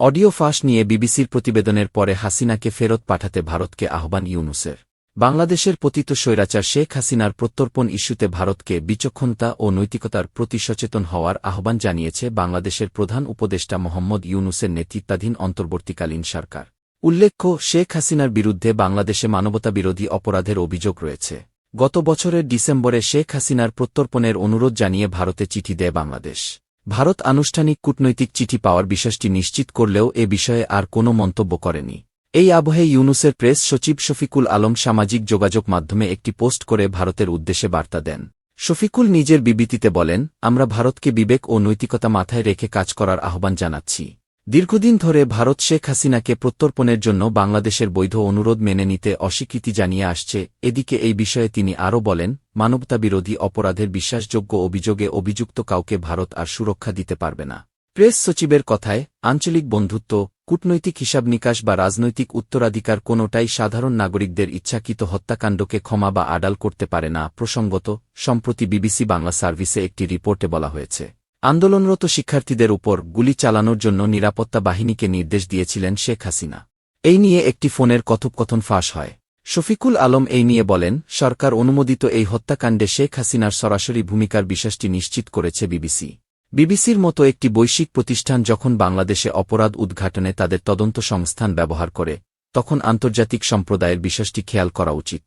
Audio ফাঁস নিয়ে বিবিসির প্রতিবেদনের পরে হাসিনাকে ফেরত পাঠাতে ভারতকে আহ্বান ইউনুসের। বাংলাদেশের পতিত স্বৈরাচার শেখ হাসিনার প্রত্যর্পণ ইস্যুতে ভারতকে বিচক্ষণতা ও নৈতিকতার প্রতি সচেতন হওয়ার আহ্বান জানিয়েছে বাংলাদেশের প্রধান উপদেষ্টা মোহাম্মদ ইউনুসের নেতৃত্বাধীন অন্তর্বর্তীকালীন সরকার। উল্লেখ্য, শেখ হাসিনার বিরুদ্ধে বাংলাদেশে মানবতাবিরোধী অপরাধের অভিযোগ রয়েছে। গত বছরের ডিসেম্বরে শেখ হাসিনার প্রত্যর্পণের অনুরোধ জানিয়ে ভারতে চিঠি দেয় বাংলাদেশ। ভারত আনুষ্ঠানিক কূটনৈতিক চিঠি পাওয়ার বিষয়টি নিশ্চিত করলেও এ বিষয়ে আর কোনো মন্তব্য করেনি। এই আবহে ইউনুসের প্রেস সচিব শফিকুল আলম সামাজিক যোগাযোগ মাধ্যমে একটি পোস্ট করে ভারতের উদ্দেশ্যে বার্তা দেন। শফিকুল নিজের বিবৃতিতে বলেন, আমরা ভারতকে বিবেক ও নৈতিকতা মাথায় রেখে কাজ করার আহ্বান জানাচ্ছি। দীর্ঘদিন ধরে ভারত শেখ হাসিনাকে প্রত্যর্পণের জন্য বাংলাদেশের বৈধ অনুরোধ মেনে নিতে অস্বীকৃতি জানিয়ে আসছে। এদিকে এই বিষয়ে তিনি আরও বলেন মানবতাবিরোধী অপরাধের বিশ্বাসযোগ্য অভিযোগে অভিযুক্ত কাউকে ভারত আর সুরক্ষা দিতে পারবে না। প্রেস সচিবের কথায়, আঞ্চলিক বন্ধুত্ব, কূটনৈতিক হিসাব নিকাশ বা রাজনৈতিক উত্তরাধিকার কোনোটাই সাধারণ নাগরিকদের ইচ্ছাকৃত হত্যাকাণ্ডকে ক্ষমা বা আড়াল করতে পারে না, প্রসঙ্গত, সম্প্রতি বিবিসি বাংলা সার্ভিসে একটি রিপোর্টে বলা হয়েছে। আন্দোলনরত শিক্ষার্থীদের উপর গুলি চালানোর জন্য নিরাপত্তা বাহিনীকে নির্দেশ দিয়েছিলেন শেখ হাসিনা। এই নিয়ে একটি ফোনের কথোপকথন ফাঁস হয়। শফিকুল আলম এই নিয়ে বলেন, সরকার অনুমোদিত এই হত্যাকাণ্ডে শেখ হাসিনার সরাসরি ভূমিকার বিশ্বাসটি নিশ্চিত করেছে বিবিসি। বিবিসির মতো একটি বৈশ্বিক প্রতিষ্ঠান যখন বাংলাদেশে অপরাধ উদ্ঘাটনে তাদের তদন্ত সংস্থান ব্যবহার করে, তখন আন্তর্জাতিক সম্প্রদায়ের বিশ্বাসটি খেয়াল করা উচিত।